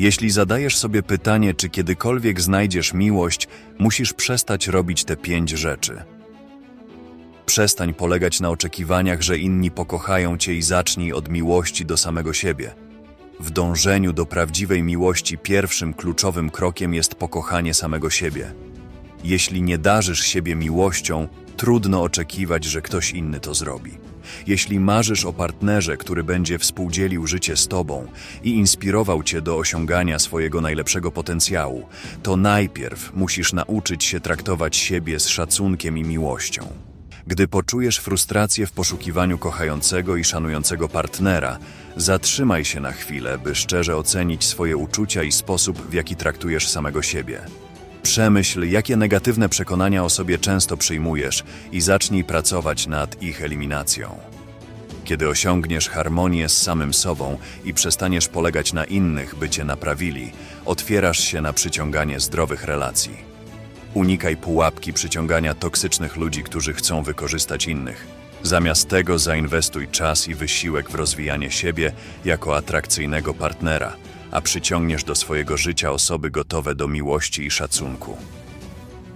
Jeśli zadajesz sobie pytanie, czy kiedykolwiek znajdziesz miłość, musisz przestać robić te pięć rzeczy. Przestań polegać na oczekiwaniach, że inni pokochają cię i zacznij od miłości do samego siebie. W dążeniu do prawdziwej miłości pierwszym kluczowym krokiem jest pokochanie samego siebie. Jeśli nie darzysz siebie miłością, trudno oczekiwać, że ktoś inny to zrobi. Jeśli marzysz o partnerze, który będzie współdzielił życie z tobą i inspirował cię do osiągania swojego najlepszego potencjału, to najpierw musisz nauczyć się traktować siebie z szacunkiem i miłością. Gdy poczujesz frustrację w poszukiwaniu kochającego i szanującego partnera, zatrzymaj się na chwilę, by szczerze ocenić swoje uczucia i sposób, w jaki traktujesz samego siebie. Przemyśl, jakie negatywne przekonania o sobie często przyjmujesz i zacznij pracować nad ich eliminacją. Kiedy osiągniesz harmonię z samym sobą i przestaniesz polegać na innych, by cię naprawili, otwierasz się na przyciąganie zdrowych relacji. Unikaj pułapki przyciągania toksycznych ludzi, którzy chcą wykorzystać innych. Zamiast tego zainwestuj czas i wysiłek w rozwijanie siebie jako atrakcyjnego partnera, a przyciągniesz do swojego życia osoby gotowe do miłości i szacunku.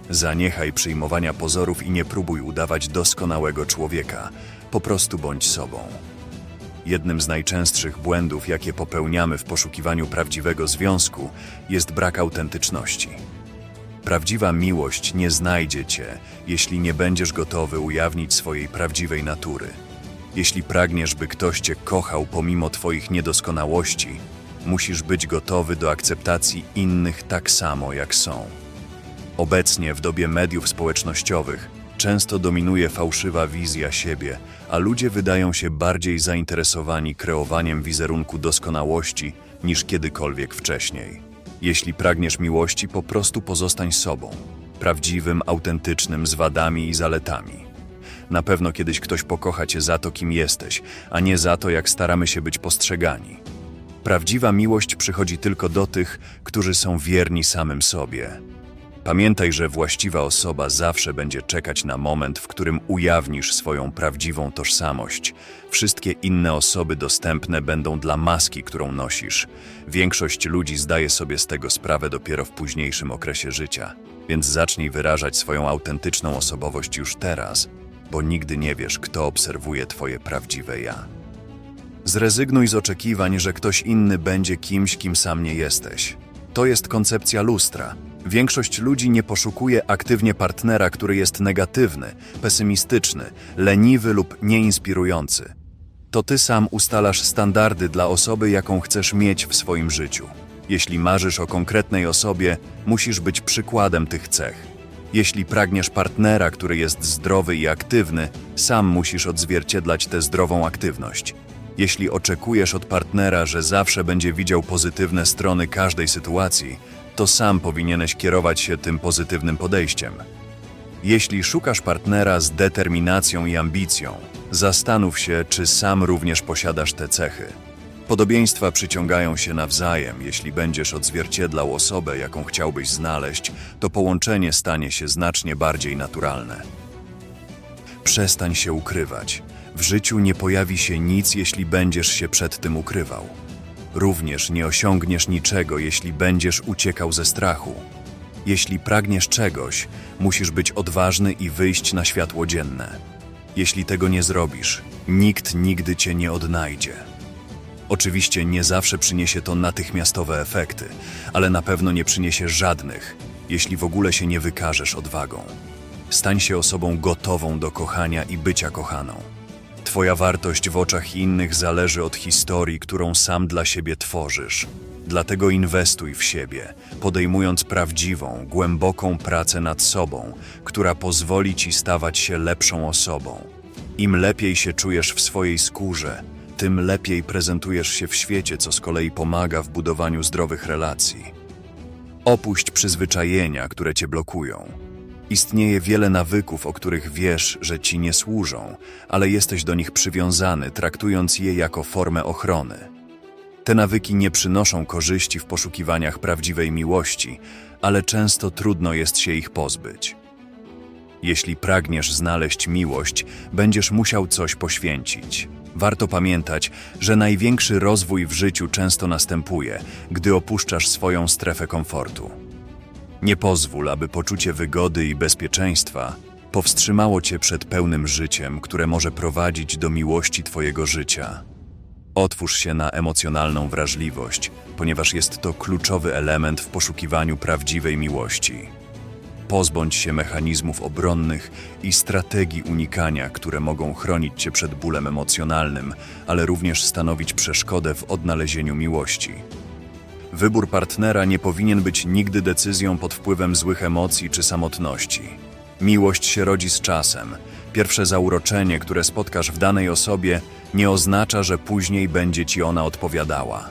Zaniechaj przyjmowania pozorów i nie próbuj udawać doskonałego człowieka, po prostu bądź sobą. Jednym z najczęstszych błędów, jakie popełniamy w poszukiwaniu prawdziwego związku, jest brak autentyczności. Prawdziwa miłość nie znajdzie cię, jeśli nie będziesz gotowy ujawnić swojej prawdziwej natury. Jeśli pragniesz, by ktoś cię kochał pomimo twoich niedoskonałości, musisz być gotowy do akceptacji innych tak samo, jak są. Obecnie w dobie mediów społecznościowych często dominuje fałszywa wizja siebie, a ludzie wydają się bardziej zainteresowani kreowaniem wizerunku doskonałości niż kiedykolwiek wcześniej. Jeśli pragniesz miłości, po prostu pozostań sobą, prawdziwym, autentycznym, z wadami i zaletami. Na pewno kiedyś ktoś pokocha cię za to, kim jesteś, a nie za to, jak staramy się być postrzegani. Prawdziwa miłość przychodzi tylko do tych, którzy są wierni samym sobie. Pamiętaj, że właściwa osoba zawsze będzie czekać na moment, w którym ujawnisz swoją prawdziwą tożsamość. Wszystkie inne osoby dostępne będą dla maski, którą nosisz. Większość ludzi zdaje sobie z tego sprawę dopiero w późniejszym okresie życia, więc zacznij wyrażać swoją autentyczną osobowość już teraz, bo nigdy nie wiesz, kto obserwuje Twoje prawdziwe ja. Zrezygnuj z oczekiwań, że ktoś inny będzie kimś, kim sam nie jesteś. To jest koncepcja lustra. Większość ludzi nie poszukuje aktywnie partnera, który jest negatywny, pesymistyczny, leniwy lub nieinspirujący. To ty sam ustalasz standardy dla osoby, jaką chcesz mieć w swoim życiu. Jeśli marzysz o konkretnej osobie, musisz być przykładem tych cech. Jeśli pragniesz partnera, który jest zdrowy i aktywny, sam musisz odzwierciedlać tę zdrową aktywność. Jeśli oczekujesz od partnera, że zawsze będzie widział pozytywne strony każdej sytuacji, to sam powinieneś kierować się tym pozytywnym podejściem. Jeśli szukasz partnera z determinacją i ambicją, zastanów się, czy sam również posiadasz te cechy. Podobieństwa przyciągają się nawzajem. Jeśli będziesz odzwierciedlał osobę, jaką chciałbyś znaleźć, to połączenie stanie się znacznie bardziej naturalne. Przestań się ukrywać. W życiu nie pojawi się nic, jeśli będziesz się przed tym ukrywał. Również nie osiągniesz niczego, jeśli będziesz uciekał ze strachu. Jeśli pragniesz czegoś, musisz być odważny i wyjść na światło dzienne. Jeśli tego nie zrobisz, nikt nigdy cię nie odnajdzie. Oczywiście nie zawsze przyniesie to natychmiastowe efekty, ale na pewno nie przyniesie żadnych, jeśli w ogóle się nie wykażesz odwagą. Stań się osobą gotową do kochania i bycia kochaną. Twoja wartość w oczach innych zależy od historii, którą sam dla siebie tworzysz. Dlatego inwestuj w siebie, podejmując prawdziwą, głęboką pracę nad sobą, która pozwoli ci stawać się lepszą osobą. Im lepiej się czujesz w swojej skórze, tym lepiej prezentujesz się w świecie, co z kolei pomaga w budowaniu zdrowych relacji. Opuść przyzwyczajenia, które cię blokują. Istnieje wiele nawyków, o których wiesz, że ci nie służą, ale jesteś do nich przywiązany, traktując je jako formę ochrony. Te nawyki nie przynoszą korzyści w poszukiwaniach prawdziwej miłości, ale często trudno jest się ich pozbyć. Jeśli pragniesz znaleźć miłość, będziesz musiał coś poświęcić. Warto pamiętać, że największy rozwój w życiu często następuje, gdy opuszczasz swoją strefę komfortu. Nie pozwól, aby poczucie wygody i bezpieczeństwa powstrzymało cię przed pełnym życiem, które może prowadzić do miłości twojego życia. Otwórz się na emocjonalną wrażliwość, ponieważ jest to kluczowy element w poszukiwaniu prawdziwej miłości. Pozbądź się mechanizmów obronnych i strategii unikania, które mogą chronić cię przed bólem emocjonalnym, ale również stanowić przeszkodę w odnalezieniu miłości. Wybór partnera nie powinien być nigdy decyzją pod wpływem złych emocji czy samotności. Miłość się rodzi z czasem. Pierwsze zauroczenie, które spotkasz w danej osobie, nie oznacza, że później będzie ci ona odpowiadała.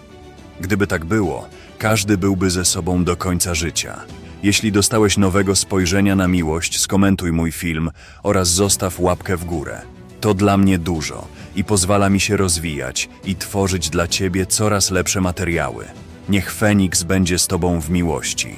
Gdyby tak było, każdy byłby ze sobą do końca życia. Jeśli dostałeś nowego spojrzenia na miłość, skomentuj mój film oraz zostaw łapkę w górę. To dla mnie dużo i pozwala mi się rozwijać i tworzyć dla ciebie coraz lepsze materiały. Niech Feniks będzie z tobą w miłości.